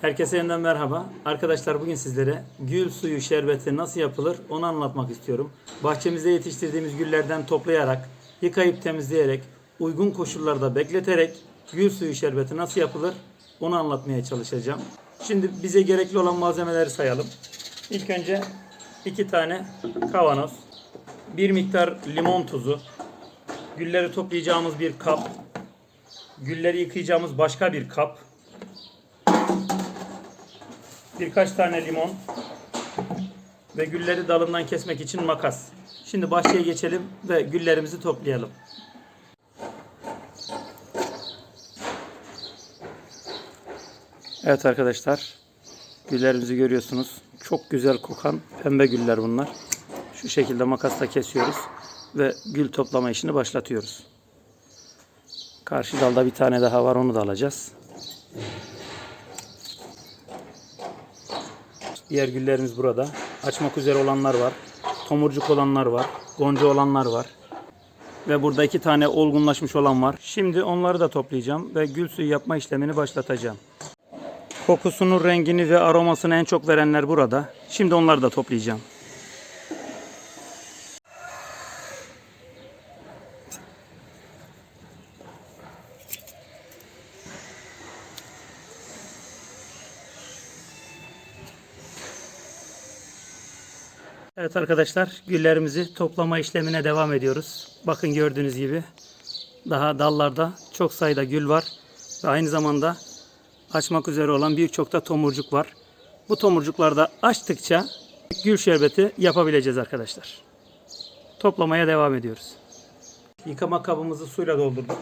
Herkese yeniden merhaba. Arkadaşlar bugün sizlere gül suyu şerbeti nasıl yapılır onu anlatmak istiyorum. Bahçemizde yetiştirdiğimiz güllerden toplayarak, yıkayıp temizleyerek, uygun koşullarda bekleterek gül suyu şerbeti nasıl yapılır onu anlatmaya çalışacağım. Şimdi bize gerekli olan malzemeleri sayalım. İlk önce iki tane kavanoz, bir miktar limon tuzu, gülleri toplayacağımız bir kap, gülleri yıkayacağımız başka bir kap, birkaç tane limon ve gülleri dalından kesmek için makas. Şimdi bahçeye geçelim ve güllerimizi toplayalım. Evet arkadaşlar, güllerimizi görüyorsunuz. Çok güzel kokan pembe güller bunlar. Şu şekilde makasla kesiyoruz ve gül toplama işini başlatıyoruz. Karşı dalda bir tane daha var, onu da alacağız. Diğer güllerimiz burada. Açmak üzere olanlar var. Tomurcuk olanlar var. Gonca olanlar var. Ve burada iki tane olgunlaşmış olan var. Şimdi onları da toplayacağım ve gül suyu yapma işlemini başlatacağım. Kokusunu, rengini ve aromasını en çok verenler burada. Şimdi onları da toplayacağım. Evet arkadaşlar güllerimizi toplama işlemine devam ediyoruz. Bakın gördüğünüz gibi daha dallarda çok sayıda gül var. Ve aynı zamanda açmak üzere olan birçok da tomurcuk var. Bu tomurcukları da açtıkça gül şerbeti yapabileceğiz arkadaşlar. Toplamaya devam ediyoruz. Yıkama kabımızı suyla doldurduk.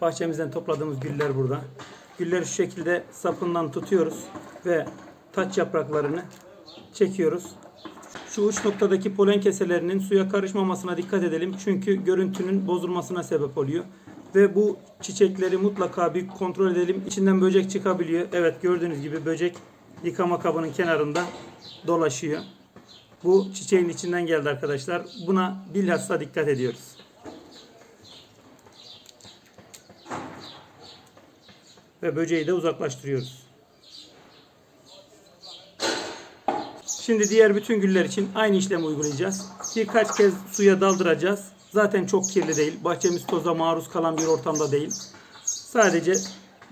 Bahçemizden topladığımız güller burada. Gülleri şu şekilde sapından tutuyoruz ve taç yapraklarını çekiyoruz. Şu uç noktadaki polen keselerinin suya karışmamasına dikkat edelim. Çünkü görüntünün bozulmasına sebep oluyor. Ve bu çiçekleri mutlaka bir kontrol edelim. İçinden böcek çıkabiliyor. Evet gördüğünüz gibi böcek yıkama kabının kenarında dolaşıyor. Bu çiçeğin içinden geldi arkadaşlar. Buna bilhassa dikkat ediyoruz. Ve böceği de uzaklaştırıyoruz. Şimdi diğer bütün güller için aynı işlemi uygulayacağız. Birkaç kez suya daldıracağız. Zaten çok kirli değil. Bahçemiz toza maruz kalan bir ortamda değil. Sadece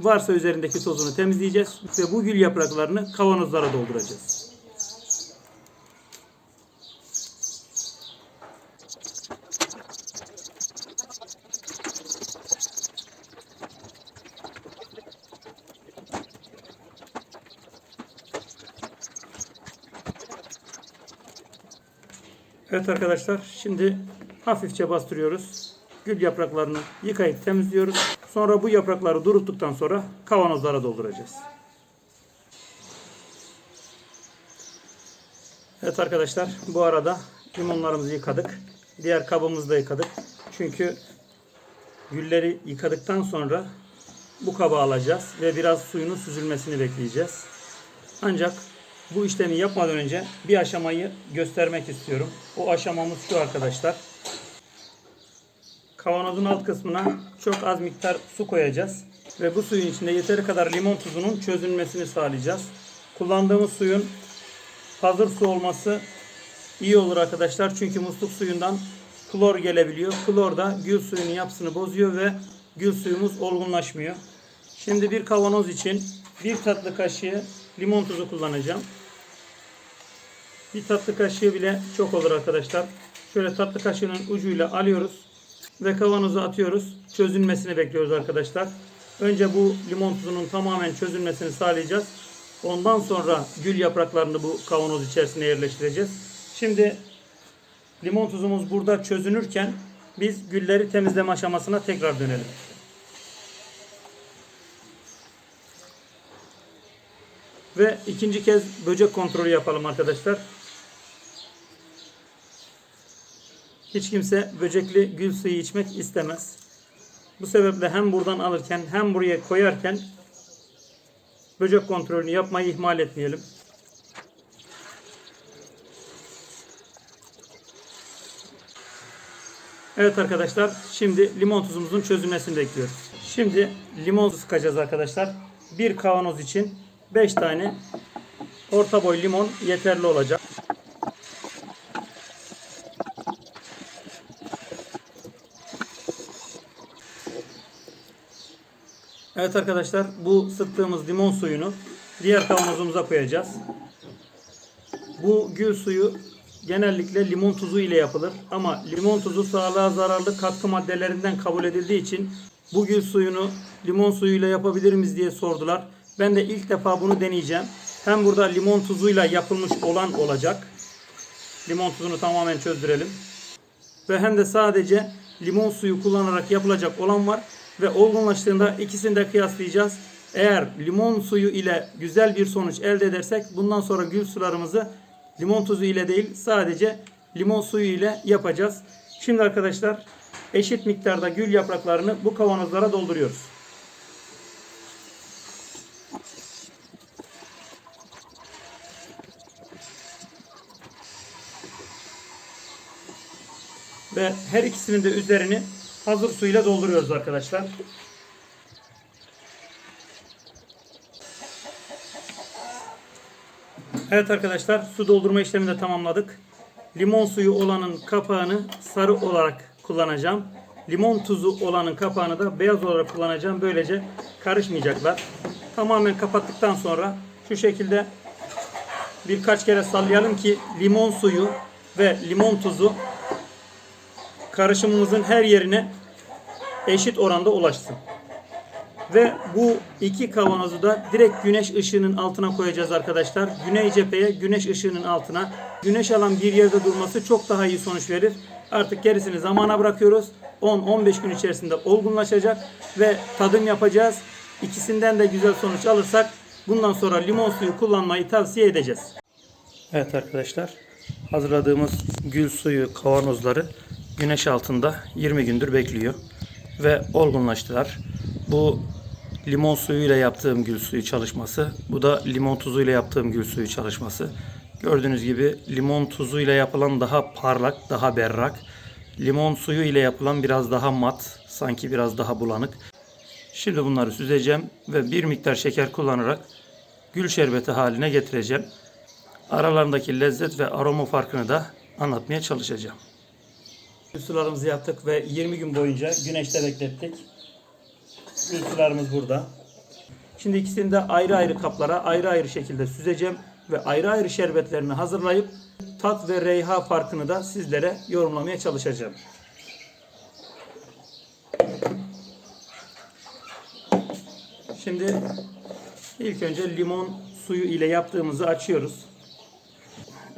varsa üzerindeki tozunu temizleyeceğiz ve bu gül yapraklarını kavanozlara dolduracağız. Evet arkadaşlar şimdi hafifçe bastırıyoruz. Gül yapraklarını yıkayıp temizliyoruz. Sonra bu yaprakları duruttuktan sonra kavanozlara dolduracağız. Evet arkadaşlar bu arada limonlarımızı yıkadık. Diğer kabımızı da yıkadık. Çünkü gülleri yıkadıktan sonra bu kaba alacağız ve biraz suyunun süzülmesini bekleyeceğiz. Ancak bu işlemi yapmadan önce bir aşamayı göstermek istiyorum. O aşamamız şu arkadaşlar. Kavanozun alt kısmına çok az miktar su koyacağız. Ve bu suyun içinde yeteri kadar limon tuzunun çözülmesini sağlayacağız. Kullandığımız suyun hazır su olması iyi olur arkadaşlar. Çünkü musluk suyundan klor gelebiliyor. Klor da gül suyunun yapısını bozuyor ve gül suyumuz olgunlaşmıyor. Şimdi bir kavanoz için bir tatlı kaşığı limon tuzu kullanacağım. Bir tatlı kaşığı bile çok olur arkadaşlar. Şöyle tatlı kaşığının ucuyla alıyoruz ve kavanoza atıyoruz. Çözülmesini bekliyoruz arkadaşlar. Önce bu limon tuzunun tamamen çözülmesini sağlayacağız. Ondan sonra gül yapraklarını bu kavanoz içerisine yerleştireceğiz. Şimdi limon tuzumuz burada çözünürken biz gülleri temizleme aşamasına tekrar dönelim. Ve ikinci kez böcek kontrolü yapalım arkadaşlar. Hiç kimse böcekli gül suyu içmek istemez. Bu sebeple hem buradan alırken hem buraya koyarken böcek kontrolünü yapmayı ihmal etmeyelim. Evet arkadaşlar şimdi limon tuzumuzun çözülmesini bekliyoruz. Şimdi limon tuzu sıkacağız arkadaşlar. Bir kavanoz için 5 tane orta boy limon yeterli olacak. Evet arkadaşlar bu sıktığımız limon suyunu diğer kavanozumuza koyacağız. Bu gül suyu genellikle limon tuzu ile yapılır ama limon tuzu sağlığa zararlı katkı maddelerinden kabul edildiği için bu gül suyunu limon suyuyla yapabilir miyiz diye sordular. Ben de ilk defa bunu deneyeceğim. Hem burada limon tuzuyla yapılmış olan olacak. Limon tuzunu tamamen çözdürelim. Ve hem de sadece limon suyu kullanarak yapılacak olan var. Ve olgunlaştığında ikisini de kıyaslayacağız. Eğer limon suyu ile güzel bir sonuç elde edersek bundan sonra gül sularımızı limon tuzu ile değil sadece limon suyu ile yapacağız. Şimdi arkadaşlar eşit miktarda gül yapraklarını bu kavanozlara dolduruyoruz. Ve her ikisinin de üzerini hazır suyla dolduruyoruz arkadaşlar. Evet arkadaşlar su doldurma işlemini de tamamladık. Limon suyu olanın kapağını sarı olarak kullanacağım. Limon tuzu olanın kapağını da beyaz olarak kullanacağım. Böylece karışmayacaklar. Tamamen kapattıktan sonra şu şekilde birkaç kere sallayalım ki limon suyu ve limon tuzu karışımımızın her yerine eşit oranda ulaşsın. Ve bu iki kavanozu da direkt güneş ışığının altına koyacağız arkadaşlar. Güney cepheye güneş ışığının altına. Güneş alan bir yerde durması çok daha iyi sonuç verir. Artık gerisini zamana bırakıyoruz. 10-15 gün içerisinde olgunlaşacak ve tadım yapacağız. İkisinden de güzel sonuç alırsak bundan sonra limon suyu kullanmayı tavsiye edeceğiz. Evet arkadaşlar hazırladığımız gül suyu kavanozları güneş altında 20 gündür bekliyor ve olgunlaştılar. Bu limon suyuyla yaptığım gül suyu çalışması. Bu da limon tuzuyla yaptığım gül suyu çalışması. Gördüğünüz gibi limon tuzuyla yapılan daha parlak, daha berrak. Limon suyu ile yapılan biraz daha mat, sanki biraz daha bulanık. Şimdi bunları süzeceğim ve bir miktar şeker kullanarak gül şerbeti haline getireceğim. Aralarındaki lezzet ve aroma farkını da anlatmaya çalışacağım. Sularımızı yaptık ve 20 gün boyunca güneşte beklettik. Sularımız burada. Şimdi ikisini de ayrı ayrı kaplara ayrı ayrı şekilde süzeceğim ve ayrı ayrı şerbetlerini hazırlayıp tat ve reyha farkını da sizlere yorumlamaya çalışacağım. Şimdi ilk önce limon suyu ile yaptığımızı açıyoruz.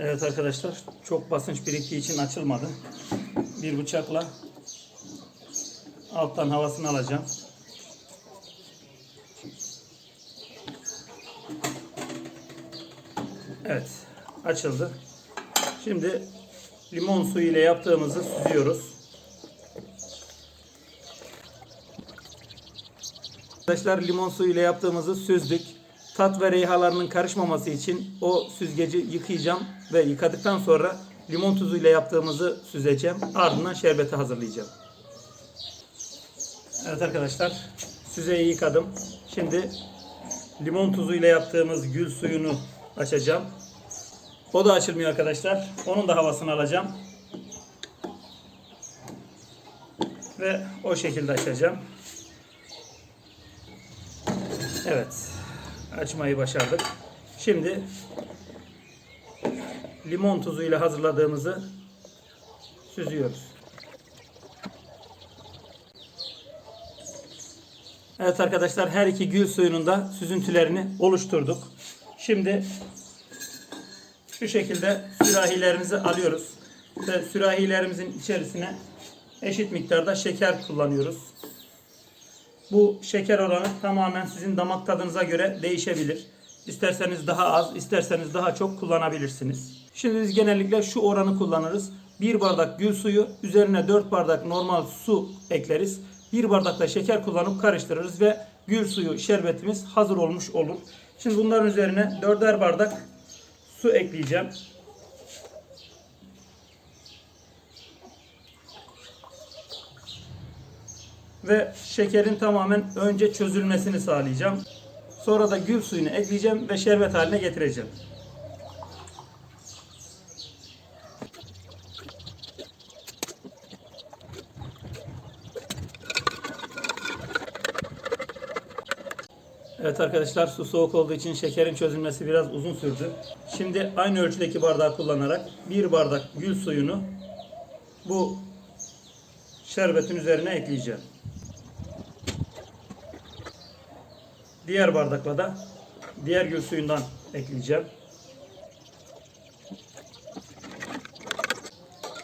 Evet arkadaşlar çok basınç biriktiği için açılmadı. Bir bıçakla alttan havasını alacağım. Evet açıldı. Şimdi limon suyu ile yaptığımızı süzüyoruz. Arkadaşlar limon suyu ile yaptığımızı süzdük. Tat ve reyhalarının karışmaması için o süzgeci yıkayacağım ve yıkadıktan sonra limon tuzu ile yaptığımızı süzeceğim. Ardından şerbeti hazırlayacağım. Evet arkadaşlar süzeyi yıkadım. Şimdi limon tuzu ile yaptığımız gül suyunu açacağım. O da açılmıyor arkadaşlar. Onun da havasını alacağım. Ve o şekilde açacağım. Evet. Açmayı başardık. Şimdi limon tuzu ile hazırladığımızı süzüyoruz. Evet arkadaşlar her iki gül suyunun da süzüntülerini oluşturduk. Şimdi şu şekilde sürahilerimizi alıyoruz. Ve sürahilerimizin içerisine eşit miktarda şeker kullanıyoruz. Bu şeker oranı tamamen sizin damak tadınıza göre değişebilir. İsterseniz daha az, isterseniz daha çok kullanabilirsiniz. Şimdi biz genellikle şu oranı kullanırız. 1 bardak gül suyu, üzerine 4 bardak normal su ekleriz. 1 bardak da şeker kullanıp karıştırırız ve gül suyu şerbetimiz hazır olmuş olur. Şimdi bunların üzerine 4'er bardak su ekleyeceğim. Ve şekerin tamamen önce çözülmesini sağlayacağım. Sonra da gül suyunu ekleyeceğim ve şerbet haline getireceğim. Evet arkadaşlar su soğuk olduğu için şekerin çözülmesi biraz uzun sürdü. Şimdi aynı ölçüdeki bardağı kullanarak bir bardak gül suyunu bu şerbetin üzerine ekleyeceğim. Diğer bardakla da diğer gül suyundan ekleyeceğim.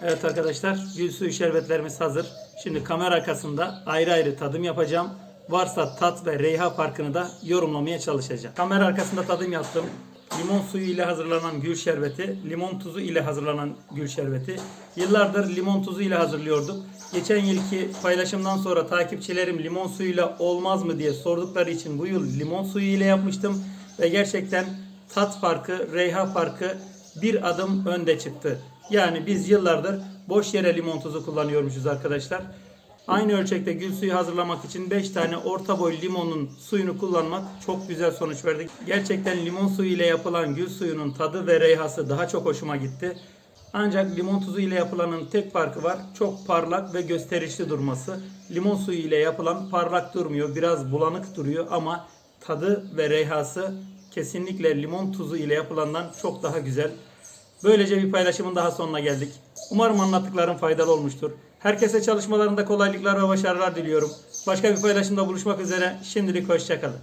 Evet arkadaşlar gül suyu şerbetlerimiz hazır. Şimdi kamera arkasında ayrı ayrı tadım yapacağım. Varsa tat ve reyha farkını da yorumlamaya çalışacağım. Kamera arkasında tadım yaptım. Limon suyu ile hazırlanan gül şerbeti, limon tuzu ile hazırlanan gül şerbeti. Yıllardır limon tuzu ile hazırlıyorduk. Geçen yılki paylaşımdan sonra takipçilerim limon suyuyla olmaz mı diye sordukları için bu yıl limon suyu ile yapmıştım. Ve gerçekten tat farkı, reyha farkı bir adım önde çıktı. Yani biz yıllardır boş yere limon tuzu kullanıyormuşuz arkadaşlar. Aynı ölçekte gül suyu hazırlamak için 5 tane orta boy limonun suyunu kullanmak çok güzel sonuç verdi. Gerçekten limon suyu ile yapılan gül suyunun tadı ve reyhası daha çok hoşuma gitti. Ancak limon tuzu ile yapılanın tek farkı var. Çok parlak ve gösterişli durması. Limon suyu ile yapılan parlak durmuyor. Biraz bulanık duruyor ama tadı ve reyhası kesinlikle limon tuzu ile yapılandan çok daha güzel. Böylece bir paylaşımın daha sonuna geldik. Umarım anlattıklarım faydalı olmuştur. Herkese çalışmalarında kolaylıklar ve başarılar diliyorum. Başka bir paylaşımda buluşmak üzere. Şimdilik hoşçakalın.